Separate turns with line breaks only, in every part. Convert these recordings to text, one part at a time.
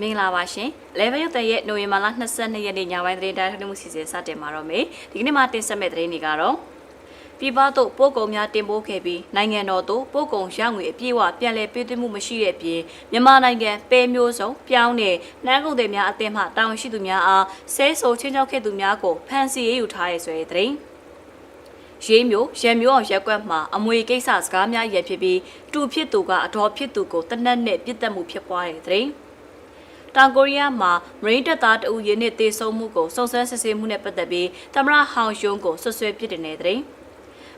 မင်္ဂလာပါရှင်။ Level ရုပ်သံရဲ့နိုဝင်ဘာလ22ရက်နေ့ညပိုင်းသတင်းတိုင်းထုတ်မှုစီစဉ်စတင်မှာတော့မယ်။ဒီကနေ့မှာတင်ဆက်မယ့်သတင်းတွေကတော့ပြည်ပသို့ပို့ကုန်များတင်ပို့ခဲ့ပြီးနိုင်ငံတော်သို့ပို့ကုန်ရငွေအပြည့်အဝပြန်လည်ပေးသွင်းမှုမရှိတဲ့ပြင်မြန်မာနိုင်ငံပဲမျိုးစုံပြောင်းတဲ့နှမ်းကုန်တွေများအသင်းမှတာဝန်ရှိသူများအားဆဲဆိုချင်းချောက်ခဲ့သူများကိုဖမ်းဆီးရေးယူထားရဆိုတဲ့သတင်း။ရေးမျိုးရံမျိုးအောင်ရက်ကွက်မှာအမွေကိစ္စစကားများရဖြစ်ပြီးတူဖြစ်သူကအတော်ဖြစ်သူကိုတနက်နဲ့ပြစ်တက်မှုဖြစ်ပွားတဲ့တဲ့။ တောင်ကိုရီးယားမှာမရိန်းတပ်သားတအူရင်းနဲ့တေဆုံးမှုကိုစုံစမ်းစစ်ဆေးမှုနဲ့ပတ်သက်ပြီးသမရဟောင်ယုံကိုဆွဆွဲပစ်တင်နေတဲ့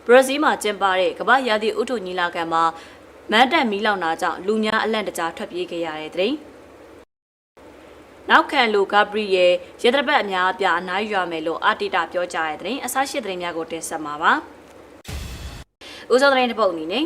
ဘရာဇီးမှာကျင်းပတဲ့ကမ္ဘာရာသီဥတုညီလာခံမှာမန်တက်မီလောင်တာကြောင့်လူများအလန့်တကြားထွက်ပြေးခဲ့ရတဲ့တဲ့နောက်ခံလူဂါဘရီယယ်ရေတပတ်အများအပြားအနားယူရမယ်လို့အာတီတာပြောကြားတဲ့တဲ့အစားရှိတဲ့သတင်းများကိုတင်ဆက်မှာပါ။ဦးစောသတင်းတစ်ပုတ်အနေနဲ့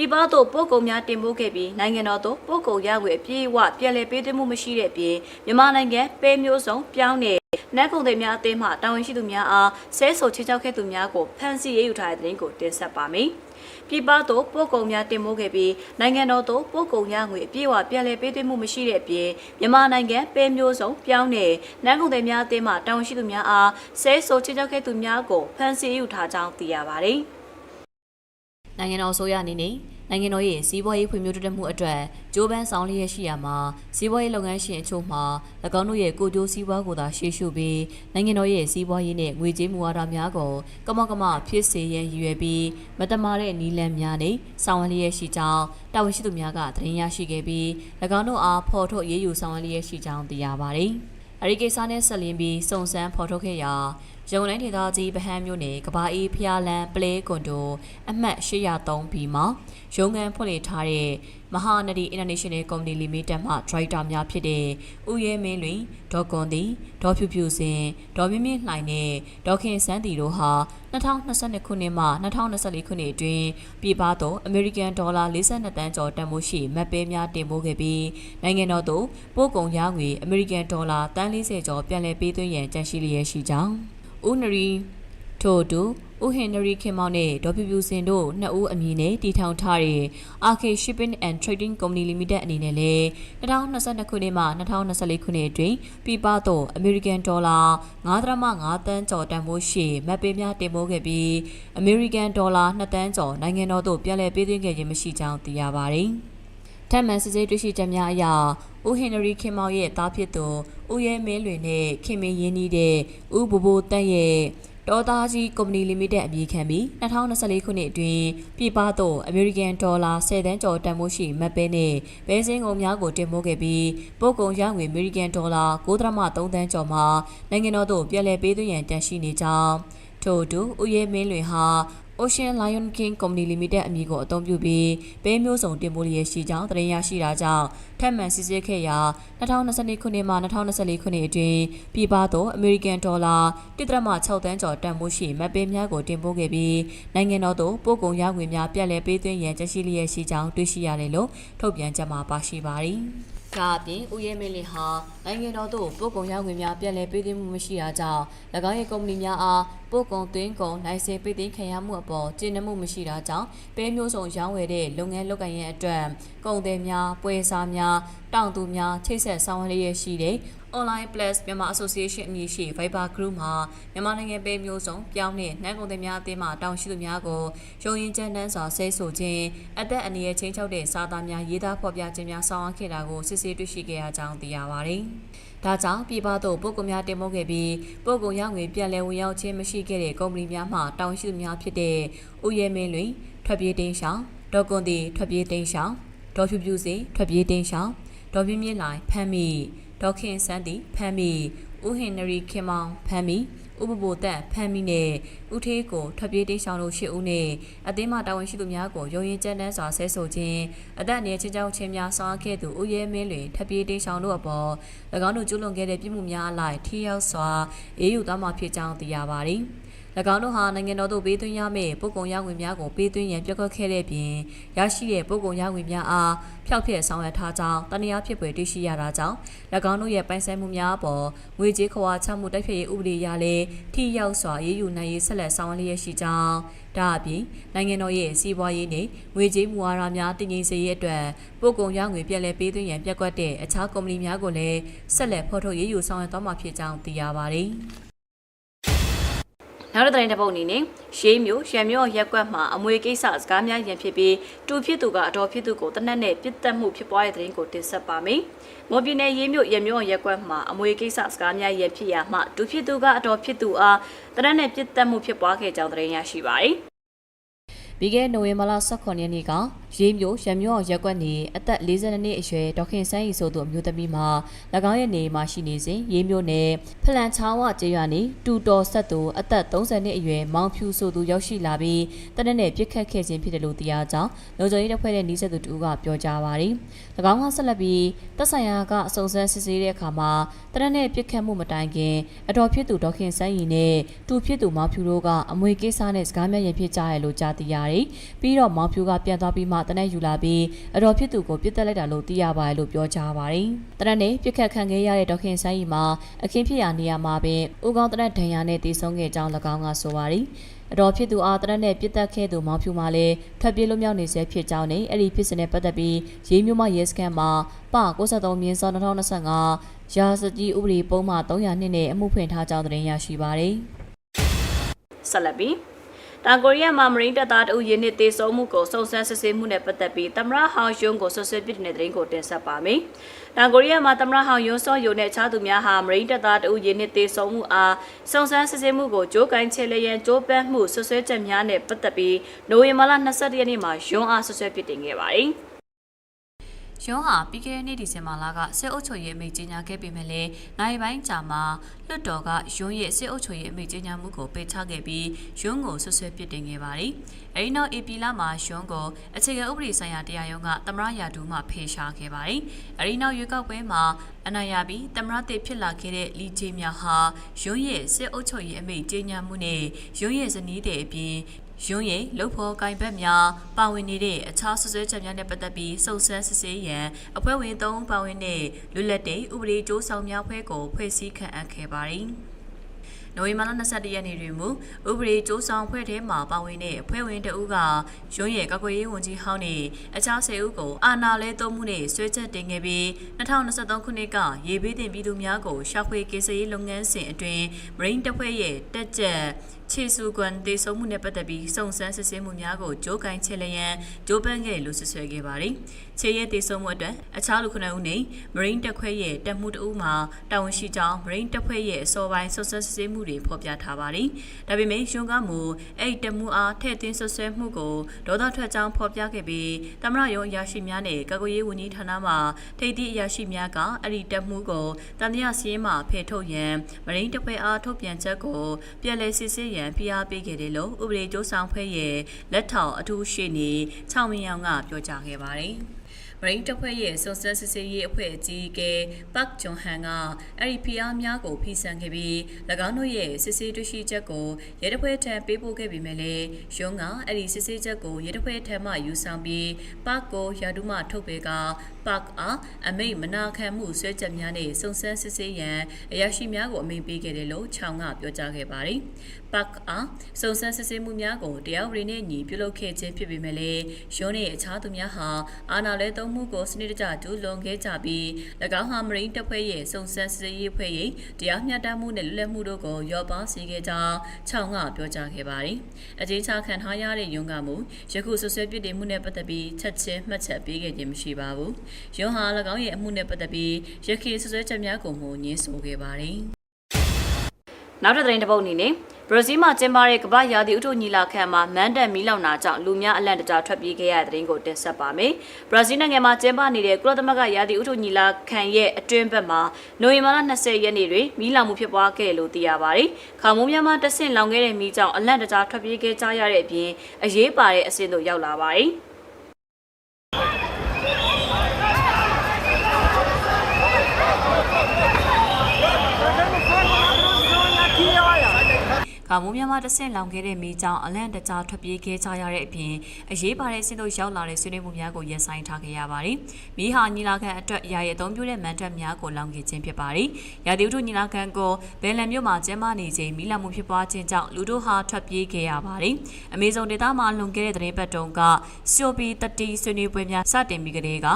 ပြည်ပသို့ပို့ကုန်များတင်ပို့ခဲ့ပြီးနိုင်ငံတော်သို့ပို့ကုန်ရငွေအပြည့်အဝပြန်လည်ပေးသွင်းမှုမရှိတဲ့ပြင်မြန်မာနိုင်ငံပဲမျိုးစုံပြောင်းတဲ့နက်ကုန်တွေများအသင်းမှတာဝန်ရှိသူများအားဆဲဆိုချေချောက်ခဲ့သူများကိုဖမ်းဆီးရေးယူထားတဲ့သတင်းကိုတင်ဆက်ပါမယ်။ပြည်ပသို့ပို့ကုန်များတင်ပို့ခဲ့ပြီးနိုင်ငံတော်သို့ပို့ကုန်ရငွေအပြည့်အဝပြန်လည်ပေးသွင်းမှုမရှိတဲ့ပြင်မြန်မာနိုင်ငံပဲမျိုးစုံပြောင်းတဲ့နက်ကုန်တွေများအသင်းမှတာဝန်ရှိသူများအားဆဲဆိုချေချောက်ခဲ့သူများကိုဖမ်းဆီးရေးယူထားကြောင်းသိရပါတယ်။
နိုင်ငံတော်အစိုးရအနေနဲ့နိုင်ငံတော်ရဲ့စီးပွားရေးဖွံ့ဖြိုးတိုးတက်မှုအတွက်ကြိုးပမ်းဆောင်လျက်ရှိရမှာစီးပွားရေးလုပ်ငန်းရှင်အချို့မှာ၎င်းတို့ရဲ့ကိုကြိုးစီးပွားကိုသာရှေ့ရှုပြီးနိုင်ငံတော်ရဲ့စီးပွားရေးနဲ့ငွေကြေးမူဝါဒများကိုကမောက်ကမဖြစ်စေရန်ရည်ရွယ်ပြီးမတမာတဲ့နီလန်များနဲ့ဆောင်လျက်ရှိကြောင်းတာဝန်ရှိသူများကသတင်းရရှိခဲ့ပြီး၎င်းတို့အားဖော်ထုတ်ရေးယူဆောင်လျက်ရှိကြောင်းသိရပါတယ်။အရိကိစ္စနဲ့ဆက်လင်းပြီးစုံစမ်းဖော်ထုတ်ခဲ့ရာ ရန်ကုန်တိုင်းဒေသကြီးဗဟန်းမြို့နယ်ကဘာအေးဖျားလန်းပလဲကွန်တိုအမှတ်803ဘီမှာရုံးခန်းဖွင့်လှစ်ထားတဲ့မဟာနဒီ International Company Limited မှဒရိုက်တာများဖြစ်တဲ့ဦးရဲမင်းလွင်ဒေါ်ကွန်တီဒေါ်ဖြူဖြူစင်ဒေါ်မြင့်မြင့်လှိုင်နဲ့ဒေါ်ခင်စန်းတီတို့ဟာ2022ခုနှစ်မှ2024ခုနှစ်အတွင်းပြည်ပသို့အမေရိကန်ဒေါ်လာ42တန်းကျော်တန်ဖိုးရှိမတ်ပဲများတင်ပို့ခဲ့ပြီးနိုင်ငံတော်သို့ပို့ကုန်ရငွေအမေရိကန်ဒေါ်လာတန်း40ကျော်ပြန်လည်ပေးသွင်းရန်ကြံရှိလျက်ရှိကြောင်း ဦးနရီထို့အတူဦးဟင်နရီခင်မောင်နဲ့ဒေါ်ဖြူဖြူစင်တို့နှစ်ဦးအမည်နဲ့တည်ထောင်ထားတဲ့ RK Shipping and Trading Company Limited အနေနဲ့လည်း2022ခုနှစ်မှ2024ခုနှစ်အတွင်းပြည်ပသို့အမေရိကန်ဒေါ်လာ9.5တန်းကျော်တန်ဖိုးရှိမတ်ပေးများတင်ပို့ခဲ့ပြီးအမေရိကန်ဒေါ်လာ2တန်းကျော်နိုင်ငံတော်သို့ပြန်လည်ပေးသွင်းခဲ့ခြင်းမရှိကြောင်းသိရပါတယ်။ ထပ်မံစစ်ဆေးတွေ့ရှိချက်များအရဦးဟင်နရီခင်မောင်ရဲ့သားဖြစ်သူဦးရဲမင်းလွင်နဲ့ခင်မင်းရင်းနှီးတဲ့ဦးဘိုဘိုတန့်ရဲ့ဒေါ်သားကြီးကုမ္ပဏီလီမိတက်အမည်ခံပြီး2024ခုနှစ်အတွင်းပြည်ပသို့အမေရိကန်ဒေါ်လာ10တန်းကျော်တန်ဖိုးရှိမတ်ပဲနဲ့ဘဲစင်းကုန်များကိုတင်ပို့ခဲ့ပြီးပို့ကုန်ရငွေအမေရိကန်ဒေါ်လာ9.3တန်းကျော်မှနိုင်ငံတော်သို့ပြန်လည်ပေးသွင်းရန်တန်ရှိနေကြောင်းထို့အတူဦးရဲမင်းလွင်ဟာ Ocean Lion King Company Limited အမည်ကိုအသုံးပြုပြီးပဲမျိုးစုံတင်ပို့လျက်ရှိကြောင်းသတင်းရရှိတာကြောင့်ထပ်မံစစ်ဆေးခဲ့ရာ2022ခုနှစ်မှ2024ခုနှစ်အတွင်းပြည်ပသို့အမေရိကန်ဒေါ်လာ1.6တန်းကျော်တန်ဖိုးရှိမတ်ပေးများကိုတင်ပို့ခဲ့ပြီးနိုင်ငံတော်သို့ပို့ကုန်ရငွေများပြက်လက်ပေးသွင်းရန်ကြရှိလျက်ရှိကြောင်းတွေ့ရှိရတယ်လို့ထုတ်ပြန်ကြမှာပါရှိပါသည်။ ဒါအပြင်ဦးရဲမင်းလင်ဟာနိုင်ငံတော်သို့ပို့ကုန်ရငွေများပြက်လက်ပေးသွင်းမှုမရှိတာကြောင့်၎င်းရဲ့ကုမ္ပဏီများအားပို့ကုန်သွင်းကုန်နိုင်စေပေးသိမ်းခံရမှုအပေါ်ကျဉ်းနှမှုမရှိတာကြောင့်ပဲမျိုးစုံရောင်းဝယ်တဲ့လုပ်ငန်းလုပ်ကိုင်ရန်အတွက်ကုန်သည်များပွဲစားများတောင်သူများချိတ်ဆက်ဆောင်ရွက်လျက်ရှိတဲ့ Online Plus မြန်မာ Association အမည်ရှိ Viber Group မှာမြန်မာနိုင်ငံပဲမျိုးစုံပြောင်းတဲ့နှမ်းကုန်သည်များအသင်းမှတောင်းရှိသူများကိုရုံရင်ကျန်းတန်းစွာဆဲဆိုခြင်းအသက်အန္တရာယ်ချင်းချောက်တဲ့စာသားများရေးသားဖော်ပြခြင်းများဆောင်ရွက်ခဲ့တာကိုစစ်ဆေးတွေ့ရှိခဲ့ရကြောင်းသိရပါတယ်။ဒါကြောင့်ပြည်ပသို့ပုဂ္ဂိုလ်များတင်ပို့ခဲ့ပြီးပုဂ္ဂိုလ်ရငွေပြန်လည်ဝင်ရောက်ခြင်းမရှိခဲ့တဲ့ကုမ္ပဏီများမှတောင်းရှိသူများဖြစ်တဲ့ဦးရဲမင်းလွင်ထွက်ပြေးတင်းရှောင်းဒေါ်ကွန်တီထွက်ပြေးတင်းရှောင်းဒေါ်ဖြူဖြူစီထွက်ပြေးတင်းရှောင်းဒေါ်ပြင်းပြင်းလိုင်ဖမ်းမိ ဒေါခင်စန်းတီဖမ်းမိဦးဟင်နရီခင်မောင်ဖမ်းမိဥပပိုတက်ဖမ်းမိနဲ့ဦးထေးကိုထွက်ပြေးတိတ်ဆောင်လို့ရှိဦးနဲ့အသင်းမှတာဝန်ရှိသူများကိုရုံရင်ကျန်းတန်းစွာဆဲဆိုခြင်းအသက်အန္တရာယ်ချင်းချောင်းချင်းများဆောင်ခဲ့သူဦးရဲမင်းလွင်ထွက်ပြေးတိတ်ဆောင်တို့အပေါ်၎င်းတို့ကျူးလွန်ခဲ့တဲ့ပြစ်မှုများအလိုက်ထိရောက်စွာအေးအေးယူသွားမှာဖြစ်ကြောင်းသိရပါတယ်။၎ င်းတို့ဟာနိုင်ငံတော်သို့ပေးသွင်းရမယ့်ပုဂ္ဂိုလ်ရငွေများကိုပေးသွင်းရန်ပြက်ကွက်ခဲ့တဲ့ပြင်ရရှိတဲ့ပုဂ္ဂိုလ်ရငွေများအားဖျောက်ဖျက်ဆောင်ရွက်ထားကြောင်းတနည်းဖြစ်ပွေတွေ့ရှိရတာကြောင့်၎င်းတို့ရဲ့ပိုင်ဆိုင်မှုများအပေါ်ငွေကြေးခွာချမှုတိုက်ဖျက်ရေးဥပဒေအရလည်းထိရောက်စွာရေးယူနိုင်ရေးဆက်လက်ဆောင်ရွက်လျက်ရှိကြောင်းဒါအပြင်နိုင်ငံတော်ရဲ့စီးပွားရေးနဲ့ငွေကြေးမူဝါဒများတည်ငြိမ်စေရေးအတွက်ပို့ကုန်ရငွေပြက်လဲပေးသွင်းရန်ပြက်ကွက်တဲ့အခြားကုမ္ပဏီများကိုလည်းဆက်လက်ဖော်ထုတ်ရေးယူဆောင်ရွက်သွားမှာဖြစ်ကြောင်းသိရပါတယ်။
နောက်တစ်သတင်းတစ်ပုဒ်အနေနဲ့ရှေးမျိုးရံမျိုးရက်ကွက်မှာအမွေကိစ္စစကားများရန်ဖြစ်ပြီးတူဖြစ်သူကအတော်ဖြစ်သူကိုတနက်နဲ့ပြစ်တက်မှုဖြစ်ပွားတဲ့သတင်းကိုတင်ဆက်ပါမယ်။မော်ပြည်နယ်ရေးမျိုးရံမျိုးရက်ကွက်မှာအမွေကိစ္စစကားများရန်ဖြစ်ရာမှတူဖြစ်သူကအတော်ဖြစ်သူအားတနက်နဲ့ပြစ်တက်မှုဖြစ်ပွားခဲ့ကြောင်းသတင်းရရှိပါတယ်။
ပြီးခဲ့နိုဝင်ဘာလ18ရက်နေ့က ရေးမျိုးရံမျိုးရက်ကွက်နေအသက်42နှစ်အရွယ်ဒေါခင်ဆန်းရီဆိုသူအမျိုးသမီးမှာ၎င်းရဲ့နေမှာရှိနေစဉ်ရေးမျိုးနယ်ဖလန်ချောင်းဝကျေးရွာနေတူတော်ဆက်သူအသက်30နှစ်အရွယ်မောင်ဖြူဆိုသူရောက်ရှိလာပြီးတနက်နဲ့ပြစ်ခတ်ခဲ့ခြင်းဖြစ်တယ်လို့သိရကြောင်းလုံခြုံရေးတပ်ဖွဲ့တဲ့နီးစပ်သူတူကပြောကြားပါတယ်။၎င်းကဆက်လက်ပြီးတပ်ဆိုင်ရာကအစုံစမ်းစစ်ဆေးတဲ့အခါမှာတနက်နဲ့ပြစ်ခတ်မှုမတိုင်ခင်အတော်ဖြစ်သူဒေါခင်ဆန်းရီနဲ့တူဖြစ်သူမောင်ဖြူတို့ကအမွေကိစ္စနဲ့စကားများရင်ဖြစ်ကြရလို့ကြားသိရတယ်။ပြီးတော့မောင်ဖြူကပြန်သွားပြီးမှတနက်ယူလာပြီးအတော်ဖြစ်သူကိုပြစ်တက်လိုက်တာလို့သိရပါတယ်လို့ပြောကြားပါတယ်။တနက်နဲ့ပြစ်ခတ်ခံခဲ့ရတဲ့ဒေါခင်ဆန်းရီမှာအခင်းဖြစ်ရာနေရာမှာပင်ဦးကောင်းတနက်ဒဏ်ရာနဲ့တည်ဆုံခဲ့ကြောင်း၎င်းကဆိုပါတယ်။အတော်ဖြစ်သူအားတရက်နဲ့ပြစ်တက်ခဲ့သူမောင်ဖြူမှလည်းထွက်ပြေးလွတ်မြောက်နေဆဲဖြစ်ကြောင်းနဲ့အဲ့ဒီဖြစ်စဉ်နဲ့ပတ်သက်ပြီးရေးမျိုးမရဲစခန်းမှာပ93မြင်းစော2025ရာစကြီးဥပဒေပုံမှန်300နှစ်နဲ့အမှုဖွင့်ထားကြောင်းသတင်းရရှိပါတယ်။
ဆက်လက်ပြီး တောင်ကိုရီးယားမှာမရင်းတပ်သားတအုပ်ရင်းနှင့်တေဆုံးမှုကိုစုံစမ်းစစ်ဆေးမှုနဲ့ပတ်သက်ပြီးသမရဟောင်ယွန်းကိုဆွဆွဲပစ်တဲ့တဲ့ရင်ကိုတင်ဆက်ပါမယ်။တောင်ကိုရီးယားမှာသမရဟောင်ယွန်းစောယုံနဲ့အခြားသူများဟာမရင်းတပ်သားတအုပ်ရင်းနှင့်တေဆုံးမှုအားစုံစမ်းစစ်ဆေးမှုကိုကြိုးကိုင်းချေလျက်ကြိုးပမ်းမှုဆွဆွဲချက်များနဲ့ပတ်သက်ပြီးနိုဝင်ဘာလ22ရက်နေ့မှာယွန်းအားဆွဆွဲပစ်တင်ခဲ့ပါတယ်။
ရုံးဟာပြီးခဲ့တဲ့နှစ်ဒီဇင်ဘာလကစစ်အုပ်ချုပ်ရေးအမိန့်ကြေညာခဲ့ပေမဲ့လည်းနိုင်ပိုင်းကြာမှာလွှတ်တော်ကရုံးရဲ့စစ်အုပ်ချုပ်ရေးအမိန့်ကြေညာမှုကိုပယ်ချခဲ့ပြီးရုံးကိုဆွဆွဲပစ်တင်ခဲ့ပါတယ်။အဲဒီနောက် AP လမှာရုံးကိုအခြေခံဥပဒေဆိုင်ရာတရားရုံးကသမရယာဒူးမှဖေရှားခဲ့ပါတယ်။အဲဒီနောက်ရွေးကောက်ပွဲမှာအနိုင်ရပြီးသမရတစ်ဖြစ်လာခဲ့တဲ့လီဂျီမြဟာရုံးရဲ့စစ်အုပ်ချုပ်ရေးအမိန့်ကြေညာမှုနဲ့ရုံးရဲ့ဇနီးတဲ့အပြင် ရုံးရိပ်လှုပ်ဖော်ကင်ဘက်များပါဝင်နေတဲ့အခြားဆွဆွဲချက်များနဲ့ပတ်သက်ပြီးစုံစမ်းစစ်ဆေးရန်အဖွဲ့ဝင်၃ပါဝင်တဲ့လွတ်လပ်တဲ့ဥပဒေကြိုးဆောင်များဖွဲ့ကိုဖွဲ့စည်းခန့်အပ်ခဲ့ပါတယ်။နိုဝင်ဘာလ22ရက်နေ့တွင်မူဥပဒေကြိုးဆောင်ဖွဲ့ထဲမှာပါဝင်တဲ့အဖွဲ့ဝင်တဦးကရုံးရဲ့ကာကွယ်ရေးဝန်ကြီးဟောင်းနဲ့အခြား၁၀ဦးကိုအာဏာလဲသုံးမှုနဲ့ဆွဲချက်တင်ခဲ့ပြီး2023ခုနှစ်ကရေဘေးတင်ပြည်သူများကိုရှာဖွေကယ်ဆယ်ရေးလုပ်ငန်းစဉ်အတွင်းမရင်းတပ်ဖွဲ့ရဲ့တက်ကြက် ခြေဆူကွန်တေဆုံးမှုနဲ့ပတ်သက်ပြီးစုံစမ်းစစ်ဆေးမှုများကိုကြိုးကိုင်းချက်လျက်ဂျိုးပန်းခဲ့လို့ဆွဆွဲခဲ့ပါတယ်။ခြေရဲတေဆုံးမှုအတွက်အခြားလူခုနှစ်ဦးနဲ့မရင်းတပ်ခွဲရဲ့တပ်မှုတအူးမှာတာဝန်ရှိကြောင်းမရင်းတပ်ဖွဲ့ရဲ့အစောပိုင်းစုံစမ်းစစ်ဆေးမှုတွေဖော်ပြထားပါတယ်။ဒါပေမဲ့ရုံးကမူအဲ့တပ်မှုအားထည့်သွင်းဆွဆွဲမှုကိုဒေါသထွက်ကြောင်းဖော်ပြခဲ့ပြီးတမရယုံအရာရှိများနဲ့ကာကွယ်ရေးဝန်ကြီးဌာနမှထိပ်သီးအရာရှိများကအဲ့ဒီတပ်မှုကိုတန်တရားစည်းမှဖယ်ထုတ်ရန်မရင်းတပ်ဖွဲ့အားထုတ်ပြန်ချက်ကိုပြည်လဲစစ်ဆေးရန်ဖိအားပေးခဲ့တယ်လို့ဥပဒေကြိုးဆောင်ဖွဲ့ရဲ့လက်ထောက်အထူးရှေ့နေ6မင်းအောင်ကပြောကြားခဲ့ပါတယ်။မရိန်းတပ်ဖွဲ့ရဲ့စုံစမ်းစစ်ဆေးရေးအဖွဲ့အကြီးအကဲပတ်ဂျွန်ဟန်ကအဲ့ဒီဖီအားများကိုဖိဆန်ခဲ့ပြီး၎င်းတို့ရဲ့စစ်ဆေးတွေ့ရှိချက်ကိုရဲတပ်ဖွဲ့ထံပေးပို့ခဲ့ပေမဲ့လည်းရုံးကအဲ့ဒီစစ်ဆေးချက်ကိုရဲတပ်ဖွဲ့ထံမှယူဆောင်ပြီးပတ်ကိုရာထူးမှထုတ်ပေးကပတ်အားအမိတ်မနာခံမှုဆွဲချက်များနဲ့စုံစမ်းစစ်ဆေးရန်အရာရှိများကိုအမိန့်ပေးခဲ့တယ်လို့ချောင်းကပြောကြားခဲ့ပါတယ်။ပတ်အားစုံစမ်းစစ်ဆေးမှုများကိုတရားဥပဒေနဲ့ညီပြုလုပ်ခဲ့ခြင်းဖြစ်ပေမဲ့လည်းရုံးနဲ့အခြားသူများဟာအာဏာလဲသုံးမှုကိုစနစ်တကျကျူးလွန်ခဲ့ကြပြီး၎င်းဟာမရင်းတပ်ဖွဲ့ရဲ့စုံစမ်းစစ်ဆေးရေးဖွဲ့ရဲ့တရားမျှတမှုနဲ့လွတ်လပ်မှုတို့ကိုရောပါစေခဲ့ကြောင်းချောင်းကပြောကြားခဲ့ပါတယ်။အကြီးချခံထားရတဲ့ရုံးကမူယခုဆွဆွဲပြစ်တင်မှုနဲ့ပတ်သက်ပြီးချက်ချင်းမှတ်ချက်ပေးခဲ့ခြင်းမရှိပါဘူး။ရုံးဟာ၎င်းရဲ့အမှုနဲ့ပတ်သက်ပြီးရခိုင်ဆွဆွဲချက်များကိုမှညှင်းဆိုခဲ့ပါတယ်။
နောက်တစ်သတင်းတစ်ပုဒ်အနေနဲ့ ဘရာဇီးမှာကျင်းပတဲ့ကမ္ဘာရာသီဥတုညီလာခံမှာမန်ဒန်မီလောင်နာကြောင့်လူများအလန့်တကြားထွက်ပြေးခဲ့ရတဲ့သတင်းကိုတင်ဆက်ပါမယ်။ဘရာဇီးနိုင်ငံမှာကျင်းပနေတဲ့ကုလသမဂ္ဂရာသီဥတုညီလာခံရဲ့အတွင်းဘက်မှာနိုဝင်ဘာလ20ရက်နေ့တွင်မီလောင်မှုဖြစ်ပွားခဲ့လို့သိရပါတယ်။ခေါင်မိုးများမှာတဆင့်လောင်ခဲ့တဲ့မီးကြောင့်အလန့်တကြားထွက်ပြေးခဲ့ကြရတဲ့အပြင်အရေးပါတဲ့အဆင့်သို့ရောက်လာပါတယ်။
ကာမိုးများမှာတဆင့်လောင်ခဲ့တဲ့မီးကြောင့်အလန့်တကြားထွက်ပြေးခဲ့ကြရတဲ့အပြင်အရေးပါတဲ့ဆင်းတို့ရောက်လာတဲ့ဆွေးနွေးမှုများကိုရင်ဆိုင်ထားခဲ့ရပါတယ်။မီးဟာညီလာခံအတွက်ရာရဲ့အသုံးပြုတဲ့မန်တပ်များကိုလောင်ခဲ့ခြင်းဖြစ်ပါတယ်။ရာသီဥတုညီလာခံကိုဘယ်လန်မြို့မှာကျင်းပနေချိန်မီးလောင်မှုဖြစ်ပွားခြင်းကြောင့်လူတို့ဟာထွက်ပြေးခဲ့ရပါတယ်။အမေဇုန်ဒေသမှာလွန်ခဲ့တဲ့သတင်းပတ်တုန်းကစီယိုပီတတီဆွေးနွေးပွဲများစတင်ပြီးကတည်းက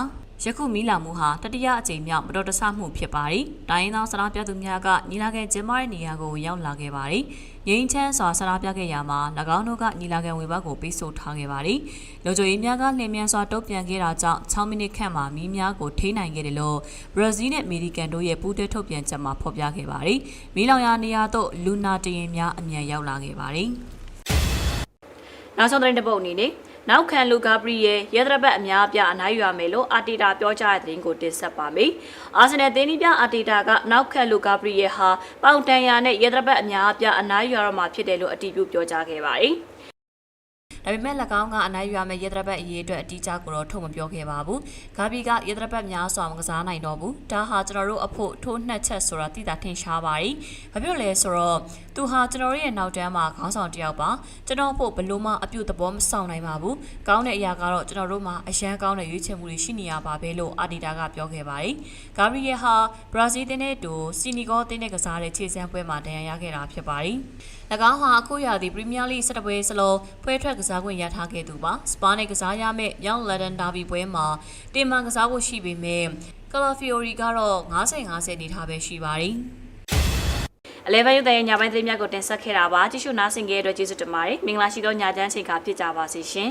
ယခုမီလာမှုဟာတတိယအကြိမ်မြောက်မတော်တဆမှုဖြစ်ပါတယ်။တိုင်းရင်းသားဆန္ဒပြသူများကညီလာခံကျင်းပတဲ့နေရာကိုရောက်လာခဲ့ပါတယ်။ငိမ့်ချမ်းစွာဆန္ဒပြခဲ့ရမှာ၎င်းတို့ကညီလာခံဝေဘကိုပေးဆိုထားခဲ့ပါတယ်။လုံခြုံရေးများကလျင်မြန်စွာတုံ့ပြန်ခဲ့တာကြောင့်6မိနစ်ခန့်မှာမီးများကိုထိန်းနိုင်ခဲ့တယ်လို့ဘရာဇီးနဲ့အမေရိကန်တို့ရဲ့ပူးတွဲထုတ်ပြန်ချက်မှာဖော်ပြခဲ့ပါတယ်။မီးလောင်ရာနေရာသို့လူနာတရင်များအမြန်ရောက်လာခဲ့ပါတယ်။
နောက်ဆုံးသတင်းတစ်ပုဒ်အနေနဲ့ နောက်ခံလူဂါဘရီယယ်ရဲဒရဘတ်အများအပြားအနိုင်ယူရမယ်လို့အာတီတာပြောကြားတဲ့သတင်းကိုတင်ဆက်ပါမယ်။အာဆင်နယ်သင်းဒီပြအာတီတာကနောက်ခံလူဂါဘရီယယ်ဟာပေါင်တန်ယာနဲ့ရဲဒရဘတ်အများအပြားအနိုင်ယူရတော့မှာဖြစ်တယ်လို့အတည်ပြုပြောကြားခဲ့ပါတယ်။
ဒါပေမဲ့၎င်းကအနိုင်ယူရမယ့်ရေဒရပတ်အရေးအတွက်အတိအကျကိုတော့ထုတ်မပြောခဲ့ပါဘူး။ဂါဘီကရေဒရပတ်များစွာမကစားနိုင်တော့ဘူး။ဒါဟာကျွန်တော်တို့အဖို့ထိုးနှက်ချက်ဆိုတာသိတာထင်ရှားပါတယ်။ဘာဖြစ်လို့လဲဆိုတော့သူဟာကျွန်တော်တို့ရဲ့နောက်တန်းမှာခေါင်းဆောင်တစ်ယောက်ပါ။ကျွန်တော်ဖို့ဘလို့မှအပြုတ်သဘောမဆောင်နိုင်ပါဘူး။ကောင်းတဲ့အရာကတော့ကျွန်တော်တို့မှာအရန်ကောင်းတဲ့ရွေးချယ်မှုတွေရှိနေရပါပဲလို့အာဒီတာကပြောခဲ့ပါတယ်။ဂါဘရီယယ်ဟာဘရာဇီးတင်းနဲ့တူစီနီဂေါတင်းနဲ့ကစားတဲ့ခြေစမ်းပွဲမှာဒဏ်ရာရခဲ့တာဖြစ်ပါတယ်။၎ င်းဟာအခုရာသီပရီးမီးယားလိ17ပွဲစလုံးပွဲထွက်ကစားခွင့်ရထားခဲ့သူပါ။စပါးနဲ့ကစားရမယ့်မြောက်လန်ဒန်ဒါဘီပွဲမှာတင်မှန်ကစားဖို့ရှိပေမဲ့ကလာဖီယိုရီကတော့90-50နေထားပဲရှိပါတယ်။
အလဲဘန်ရုပ်တဲ့ညပိုင်းသတင်းများကိုတင်ဆက်ခဲ့တာပါကြည့်ရှုနားဆင်ကြတဲ့အတွက်ကျေးဇူးတင်ပါတယ်မင်္ဂလာရှိသောညချမ်းချိန်ခါဖြစ်ကြပါစေရှင်